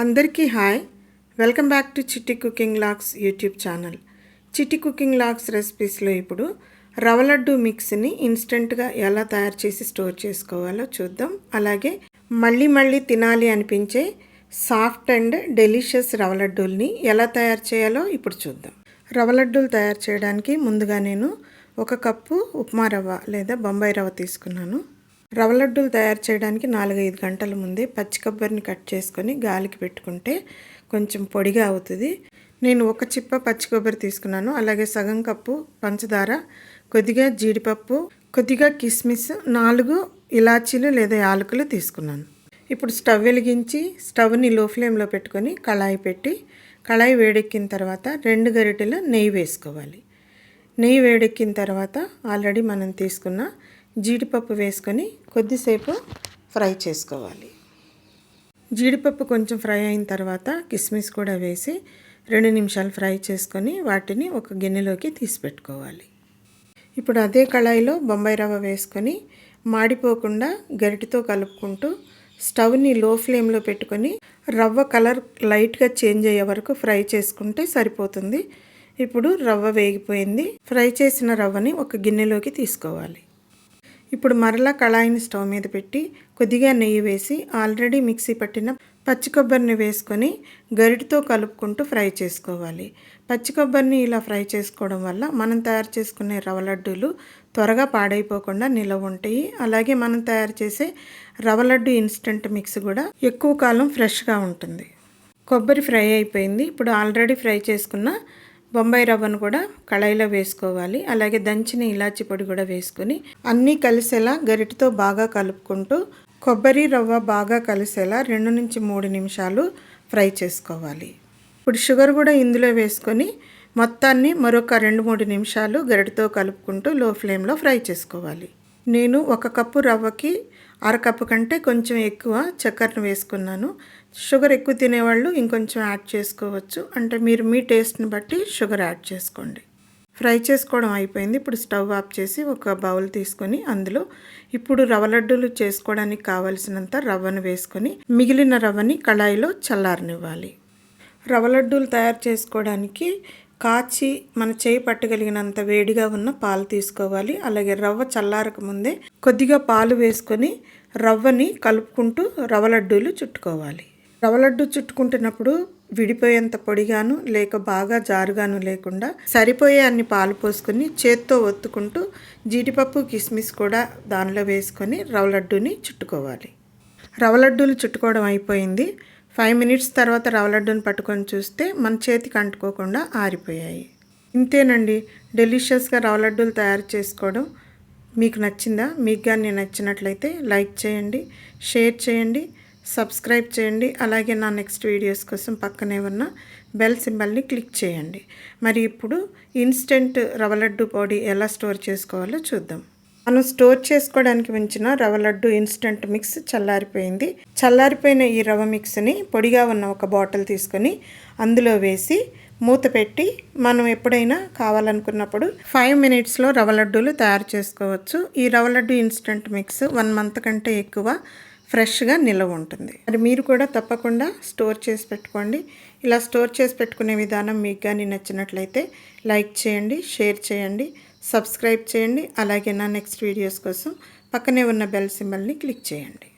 అందరికీ hi. Welcome back to Chitti cooking vlogs YouTube channel. Chitti cooking vlogs రెసిపీస్లో ఇప్పుడు రవ లడ్డు మిక్స్ని ఇన్స్టెంట్గా ఎలా తయారు చేసి స్టోర్ చేసుకోవాలో చూద్దాం. అలాగే మళ్ళీ మళ్ళీ తినాలి అనిపించే సాఫ్ట్ అండ్ డెలిషియస్ రవ లడ్డూల్ని ఎలా తయారు చేయాలో ఇప్పుడు చూద్దాం. రవ లడ్డూలు తయారు చేయడానికి ముందుగా నేను ఒక కప్పు ఉప్మా రవ్వ లేదా బొంబాయి రవ్వ తీసుకున్నాను. రవ్వ లడ్డూలు తయారు చేయడానికి నాలుగైదు గంటల ముందే పచ్చి కొబ్బరిని కట్ చేసుకొని గాలికి పెట్టుకుంటే కొంచెం పొడిగా అవుతుంది. నేను ఒక చిప్ప పచ్చి కొబ్బరి తీసుకున్నాను. అలాగే సగం కప్పు పంచదార కొద్దిగా జీడిపప్పు కొద్దిగా కిస్మిస్ నాలుగు ఇలాచీలు లేదా యాలకులు తీసుకున్నాను. ఇప్పుడు స్టవ్ వెలిగించి స్టవ్ని లో ఫ్లేమ్లో పెట్టుకొని కళాయి పెట్టి కళాయి వేడెక్కిన తర్వాత రెండు గరిటెల నెయ్యి వేసుకోవాలి. నెయ్యి వేడెక్కిన తర్వాత ఆల్రెడీ మనం తీసుకున్న జీడిపప్పు వేసుకొని కొద్దిసేపు ఫ్రై చేసుకోవాలి. జీడిపప్పు కొంచెం ఫ్రై అయిన తర్వాత కిస్మిస్ కూడా వేసి రెండు నిమిషాలు ఫ్రై చేసుకొని వాటిని ఒక గిన్నెలోకి తీసి పెట్టుకోవాలి ఇప్పుడు అదే కళాయిలో బొంబాయి రవ్వ వేసుకొని మాడిపోకుండా గరిటితో కలుపుకుంటూ స్టవ్ని లో ఫ్లేమ్లో పెట్టుకొని రవ్వ కలర్ లైట్గా చేంజ్ అయ్యే వరకు ఫ్రై చేసుకుంటే సరిపోతుంది. ఇప్పుడు రవ్వ వేగిపోయింది. ఫ్రై చేసిన రవ్వని ఒక గిన్నెలోకి తీసుకోవాలి. ఇప్పుడు మరలా కళాయిని స్టవ్ మీద పెట్టి కొద్దిగా నెయ్యి వేసి ఆల్రెడీ మిక్సీ పట్టిన పచ్చి కొబ్బరిని వేసుకొని గరిటితో కలుపుకుంటూ ఫ్రై చేసుకోవాలి. పచ్చి కొబ్బరిని ఇలా ఫ్రై చేసుకోవడం వల్ల మనం తయారు చేసుకునే రవ లడ్డూలు త్వరగా పాడైపోకుండా నిలవ ఉంటాయి. అలాగే మనం తయారు చేసే రవ లడ్డు ఇన్స్టెంట్ మిక్స్ కూడా ఎక్కువ కాలం ఫ్రెష్గా ఉంటుంది. కొబ్బరి ఫ్రై అయిపోయింది. ఇప్పుడు ఆల్రెడీ ఫ్రై చేసుకున్న బొంబాయి రవ్వను కూడా కళాయిలో వేసుకోవాలి. అలాగే దంచిన ఇలాచి పొడి కూడా వేసుకొని అన్నీ కలిసేలా గరిటతో బాగా కలుపుకుంటూ కొబ్బరి రవ్వ బాగా కలిసేలా రెండు నుంచి మూడు నిమిషాలు ఫ్రై చేసుకోవాలి. ఇప్పుడు షుగర్ కూడా ఇందులో వేసుకొని మొత్తాన్ని మరొక రెండు మూడు నిమిషాలు గరిటతో కలుపుకుంటూ లో ఫ్లేమ్లో ఫ్రై చేసుకోవాలి. నేను ఒక కప్పు రవ్వకి అరకప్పు కంటే కొంచెం ఎక్కువ చక్కెరను వేసుకున్నాను. షుగర్ ఎక్కువ తినేవాళ్ళు ఇంకొంచెం యాడ్ చేసుకోవచ్చు. అంటే మీరు మీ టేస్ట్ని బట్టి షుగర్ యాడ్ చేసుకోండి. ఫ్రై చేసుకోవడం అయిపోయింది. ఇప్పుడు స్టవ్ ఆఫ్ చేసి ఒక బౌల్ తీసుకొని అందులో ఇప్పుడు రవ్వ లడ్డూలు చేసుకోవడానికి కావలసినంత రవ్వను వేసుకొని మిగిలిన రవ్వని కళాయిలో చల్లారనివ్వాలి. రవ్వ లడ్డూలు తయారు చేసుకోవడానికి కాచి మన చేయి పట్టగలిగినంత వేడిగా ఉన్న పాలు తీసుకోవాలి. అలాగే రవ్వ చల్లారక ముందే కొద్దిగా పాలు వేసుకొని రవ్వని కలుపుకుంటూ రవ్వ లడ్డూలు చుట్టుకోవాలి. రవ్వ లడ్డు చుట్టుకుంటున్నప్పుడు విడిపోయేంత పొడిగాను లేక బాగా జారుగాను లేకుండా సరిపోయే అన్ని పాలు పోసుకొని చేత్తో ఒత్తుకుంటూ జీడిపప్పు కిస్మిస్ కూడా దానిలో వేసుకొని రవ్వ లడ్డుని చుట్టుకోవాలి. రవ్వ లడ్డూలు చుట్టుకోవడం అయిపోయింది. ఫైవ్ మినిట్స్ తర్వాత రవ్వ లడ్డూని పట్టుకొని చూస్తే మన చేతికి అంటుకోకుండా ఆరిపోయాయి. ఇంతేనండి. డెలిషియస్గా రవ్వ లడ్డూలు తయారు చేసుకోవడం. మీకు నచ్చిందా? మీకు కానీ నచ్చినట్లయితే లైక్ చేయండి షేర్ చేయండి. సబ్స్క్రైబ్ చేయండి. అలాగే నా నెక్స్ట్ వీడియోస్ కోసం పక్కనే ఉన్న బెల్ సింబల్ని క్లిక్ చేయండి. మరి ఇప్పుడు ఇన్స్టెంట్ రవ లడ్డు పొడి ఎలా స్టోర్ చేసుకోవాలో చూద్దాం. మనం స్టోర్ చేసుకోవడానికి ఉంచిన రవ లడ్డు ఇన్స్టెంట్ మిక్స్ చల్లారిపోయింది. చల్లారిపోయిన ఈ రవ మిక్స్ని పొడిగా ఉన్న ఒక బాటిల్ తీసుకొని అందులో వేసి మూత పెట్టి మనం ఎప్పుడైనా కావాలనుకున్నప్పుడు ఫైవ్ మినిట్స్లో రవ లడ్డూలు తయారు చేసుకోవచ్చు. ఈ rava laddu instant mix one month కంటే ఎక్కువ ఫ్రెష్గా నిల్వ ఉంటుంది. మరి మీరు కూడా తప్పకుండా స్టోర్ చేసి పెట్టుకోండి. ఇలా స్టోర్ చేసి పెట్టుకునే విధానం మీకు కానీ నచ్చినట్లయితే లైక్ చేయండి షేర్ చేయండి సబ్స్క్రైబ్ చేయండి. అలాగే నా నెక్స్ట్ వీడియోస్ కోసం పక్కనే ఉన్న బెల్ సింబల్ని క్లిక్ చేయండి.